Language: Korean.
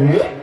응?